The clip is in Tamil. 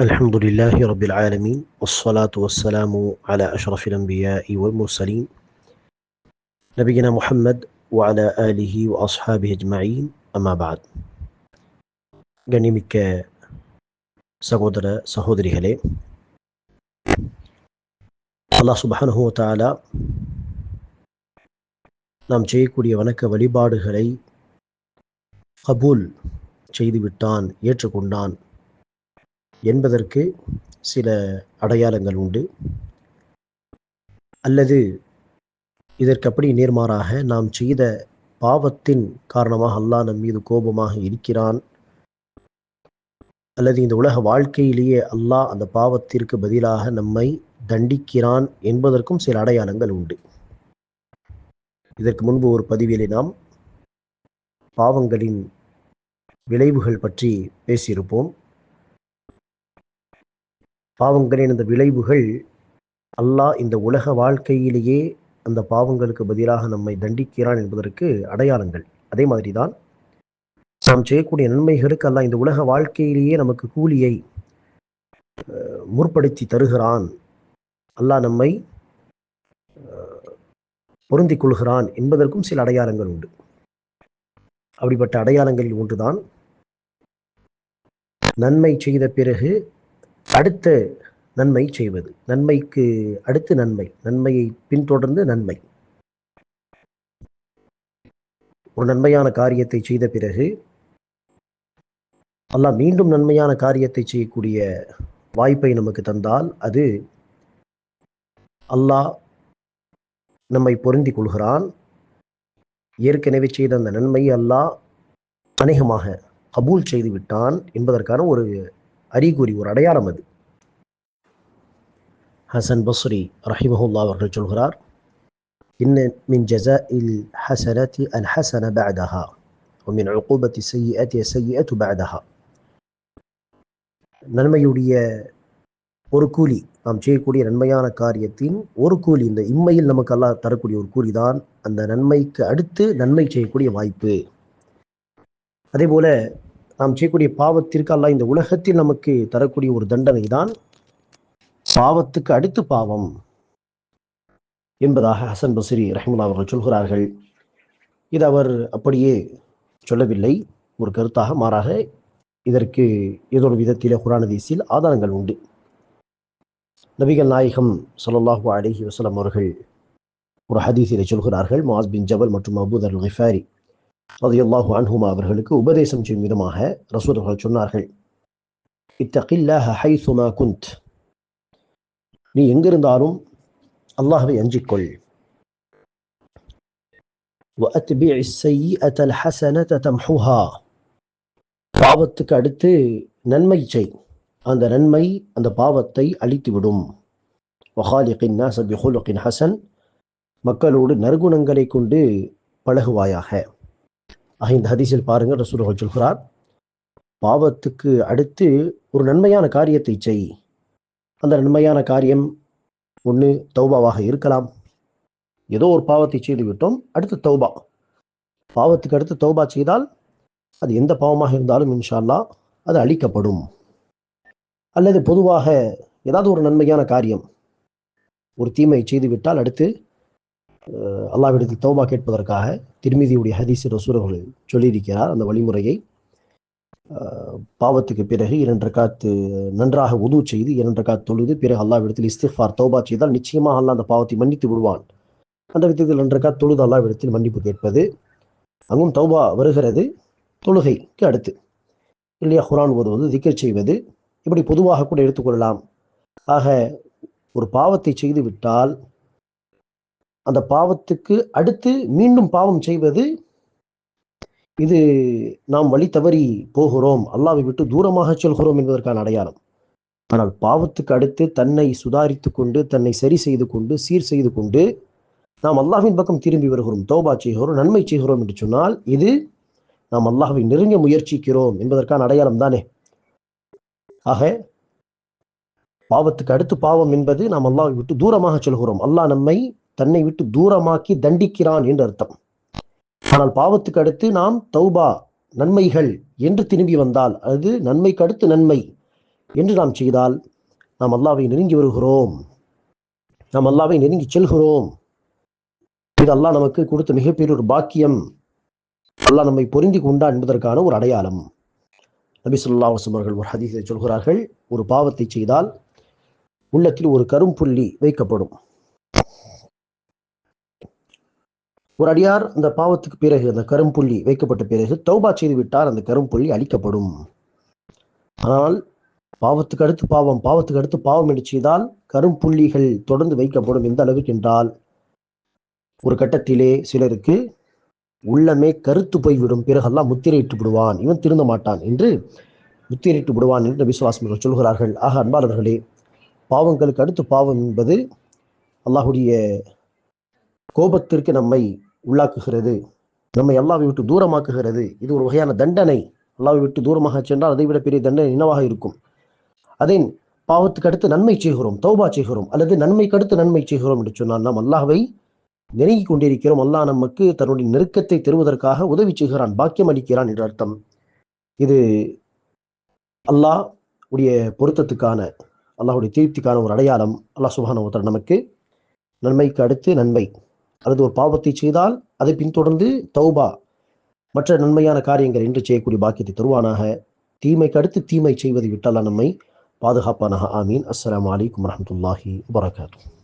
الحمد لله رب العالمين والصلاة والسلام على أشرف الأنبياء والمرسلين نبينا محمد وعلى آله وأصحابه أجمعين أما بعد கண்ணிமிக்க சகோதர சகோதரிகளே அல்லாஹ் சுபஹானஹு வ தஆலா நாம் செய்யக்கூடிய வணக்க வழிபாடுகளை கபூல் செய்துவிட்டான் ஏற்றுக்கொண்டான் என்பதற்கு சில அடையாளங்கள் உண்டு. அல்லது இதற்கு அப்படி நேர்மாறாக நாம் செய்த பாவத்தின் காரணமாக அல்லாஹ் நம் மீது கோபமாக இருக்கிறான். அல்லது இந்த உலக வாழ்க்கையிலேயே அல்லாஹ் அந்த பாவத்திற்கு பதிலாக நம்மை தண்டிக்கிறான் என்பதற்கும் சில அடையாளங்கள் உண்டு. இதற்கு முன்பு ஒரு பதிவிலே நாம் பாவங்களின் விளைவுகள் பற்றி பேசியிருப்போம். பாவங்களின் அந்த விளைவுகள் அல்லாஹ் இந்த உலக வாழ்க்கையிலேயே அந்த பாவங்களுக்கு பதிலாக நம்மை தண்டிக்கிறான் என்பதற்கு அடையாளங்கள். அதே மாதிரி தான் நாம் செய்யக்கூடிய நன்மைகளுக்கு அல்லாஹ் இந்த உலக வாழ்க்கையிலேயே நமக்கு கூலியை முற்படுத்தி தருகிறான். அல்லாஹ் நம்மை பொருந்திக் கொள்கிறான் என்பதற்கும் சில அடையாளங்கள் உண்டு. அப்படிப்பட்ட அடையாளங்களில் ஒன்றுதான் நன்மை செய்த பிறகு அடுத்த நன்மை செய்வது. நன்மைக்கு அடுத்து நன்மை. நன்மையை பின்தொடர்ந்து நன்மை. ஒரு நன்மையான காரியத்தை செய்த பிறகு அல்லாஹ் மீண்டும் நன்மையான காரியத்தை செய்யக்கூடிய வாய்ப்பை நமக்கு தந்தால் அது அல்லாஹ் நம்மை பொருந்திக் கொள்கிறான். ஏற்கனவே செய்த அந்த நன்மை அல்லாஹ் அநேகமாக கபூல் செய்து விட்டான் என்பதற்கான ஒரு அறிகுறி ஒரு அடையாளம் அது ஹசன் பஸ்ரி ரஹிமஹுல்லா அவர்கள் சொல்கிறார் இன்ன மின் ஜசா இல் ஹசனதி அல் ஹசன بعدها ومن عقوبة السيئة السيئة بعدها நன்மையுடைய ஒரு கூலி நாம் செய்யக்கூடிய நன்மையான காரியத்தின் ஒரு கூலி இந்த இம்மையில் நமக்கு அல்லாஹ் தரக்கூடிய ஒரு கூலி தான் அந்த நன்மைக்கு அடுத்து நன்மை செய்யக்கூடிய வாய்ப்பு அதே போல நாம் செய்யக்கூடிய பாவத்திற்கு அல்ல இந்த உலகத்தில் நமக்கு தரக்கூடிய ஒரு தண்டனை தான் பாவத்துக்கு அடுத்து பாவம் என்பதாக ஹசன் பசரி ரஹிமுல்லா அவர்கள் சொல்கிறார்கள். இது அவர் அப்படியே சொல்லவில்லை. ஒரு கருத்தாக மாறாக இதற்கு ஏதோ ஒரு விதத்திலே குரான் ஆதாரங்கள் உண்டு. நபிகள் நாயகம் சொல்லல்லாஹு அலிஹி வசலம் அவர்கள் ஒரு ஹதீஸிலே சொல்கிறார்கள். மாஸ் பின் ஜபல் மற்றும் அபூதர் ஹிஃபாரி ரதியல்லாஹு அன்ஹுமா அவர்களுக்கு உபதேசம் செய்யும் விதமாக ரசூல் அவர்கள் சொன்னார்கள் இத்தகில்லாஹ ஹைசுமா குந்த் நீ எங்கிருந்தாலும் அல்லாஹவை அஞ்சிக்கொள் وأتبع السيئة الحسنة تمحوها பாவத்துக்கு அடுத்து நன்மை செய் அந்த நன்மை அந்த பாவத்தை அழித்துவிடும் வஹாலிகின் நாசபி ஹுலுகின் ஹசன் மக்களோடு நற்குணங்களை கொண்டு பழகுவாயாக ஆக இந்த ஹதீஸில் பாருங்கள் ரசூல் சொல்கிறார் பாவத்துக்கு அடுத்து ஒரு நன்மையான காரியத்தை செய். அந்த நன்மையான காரியம் ஒன்று தௌபாவாக இருக்கலாம். ஏதோ ஒரு பாவத்தை செய்து விட்டோம் அடுத்து தௌபா. பாவத்துக்கு அடுத்து தௌபா செய்தால் அது எந்த பாவமாக இருந்தாலும் இன்ஷால்லா அது அழிக்கப்படும். அல்லது பொதுவாக ஏதாவது ஒரு நன்மையான காரியம் ஒரு தீமை செய்துவிட்டால் அடுத்து அல்லாவிடத்தில் தௌபா கேட்பதற்காக திருமதியுடைய ஹதீஸ் ரசூரர்கள் சொல்லியிருக்கிறார். அந்த வழிமுறையை பாவத்துக்கு பிறகு இரண்டு காத்து நன்றாக உது செய்து இரண்டு காத்து தொழுது பிறகு அல்லாவிடத்தில் இஸ்திஃபார் தௌபா செய்தால் நிச்சயமாக அல்லா அந்த பாவத்தை மன்னித்து விடுவான். அந்த விதத்தில் இரண்டு காத்து தொழுது அல்லாவிடத்தில் மன்னிப்பு கேட்பது. அங்கும் தௌபா வருகிறது. தொழுகைக்கு அடுத்து இல்லையா குரான் ஓதுவது திக்கர் செய்வது. இப்படி பொதுவாக கூட எடுத்துக்கொள்ளலாம் ஆக ஒரு பாவத்தை செய்துவிட்டால் அந்த பாவத்துக்கு அடுத்து மீண்டும் பாவம் செய்வது இது நாம் வழி தவறி போகிறோம். அல்லாவை விட்டு தூரமாக செல்கிறோம் என்பதற்கான அடையாளம். ஆனால் பாவத்துக்கு அடுத்து தன்னை சுதாரித்து கொண்டு தன்னை சரி செய்து கொண்டு சீர் செய்து கொண்டு நாம் அல்லாஹின் பக்கம் திரும்பி வருகிறோம். தோபா செய்கிறோம் நன்மை செய்கிறோம் என்று சொன்னால் இது நாம் அல்லாஹவை நெருங்க முயற்சிக்கிறோம் என்பதற்கான அடையாளம் தானே. ஆக பாவத்துக்கு அடுத்து பாவம் என்பது நாம் அல்லாஹை விட்டு தூரமாக செல்கிறோம். அல்லாஹ் நம்மை தன்னை விட்டு தூரமாக்கி தண்டிக்கிறான் என்று அர்த்தம். ஆனால் பாவத்துக்கு அடுத்து நாம் தௌபா நன்மைகள் என்று திரும்பி வந்தால் அது நன்மைக்கு அடுத்து நன்மை என்று நாம் செய்தால் நாம் அல்லாவை நெருங்கி வருகிறோம். நாம் அல்லாவை நெருங்கி செல்கிறோம். இது அல்லாஹ் நமக்கு கொடுத்த மிகப்பெரிய ஒரு பாக்கியம். அல்லாஹ் நம்மை பொருந்தி கொண்டா என்பதற்கான ஒரு அடையாளம். நபி சொல்லா அவர்கள் ஒரு ஹதீஸை சொல்கிறார்கள். ஒரு பாவத்தை செய்தால் உள்ளத்தில் ஒரு கரும்புள்ளி வைக்கப்படும். ஒரு அடியார் அந்த பாவத்துக்கு பிறகு அந்த கரும்புள்ளி வைக்கப்பட்ட பிறகு தௌபா செய்து விட்டால் அந்த கரும்புள்ளி அழிக்கப்படும். ஆனால் பாவத்துக்கு அடுத்து பாவம் பாவத்துக்கு அடுத்து பாவம் என்று செய்தால் கரும்புள்ளிகள் தொடர்ந்து வைக்கப்படும் எந்த அளவுக்கு என்றால் ஒரு கட்டத்திலே சிலருக்கு உள்ளமே கருத்து போய்விடும் பிறகெல்லாம் முத்திரையிட்டு விடுவான் இவன் திருந்த மாட்டான் என்று முத்திரையிட்டு விடுவான் என்று விசுவாசம் சொல்கிறார்கள். ஆக அன்பாளர்களே பாவங்களுக்கு அடுத்து பாவம் என்பது அல்லாஹுடைய கோபத்திற்கு நம்மை உள்ளாக்குகிறது. நம்மை அல்லாவை விட்டு தூரமாக்குகிறது. இது ஒரு வகையான தண்டனை. அல்லாவை விட்டு தூரமாக சென்றால் அதை விட பெரிய தண்டனை என்னவாக இருக்கும்? அதே பாவத்துக்கு அடுத்து நன்மை செய்கிறோம் தௌபா செய்கிறோம் அல்லது நன்மைக்கு அடுத்து நன்மை செய்கிறோம் என்று சொன்னால் நாம் அல்லாஹ்வை நெருங்கி கொண்டிருக்கிறோம். அல்லாஹ் நமக்கு தன்னுடைய நெருக்கத்தை தருவதற்காக உதவி செய்கிறான் பாக்கியம் அளிக்கிறான் என்ற அர்த்தம். இது அல்லாஹ் உடைய பொருத்தத்துக்கான அல்லாஹுடைய தீர்த்திக்கான ஒரு அடையாளம். அல்லாஹ் சுபான நமக்கு நன்மைக்கு அடுத்து நன்மை. அல்லது ஒரு பாவத்தை செய்தால் அதை பின்தொடர்ந்து தௌபா மற்ற நன்மையான காரியங்கள் என்று செய்யக்கூடிய பாக்கியத்தை தருவானாக. தீமைக்கு அடுத்து தீமை செய்வதை விட்டால் நம்மை பாதுகாப்பானாக. ஆமீன். அஸ்லாம் வலைக்கம் வரமத்துல்லாஹி வரகாத்தூ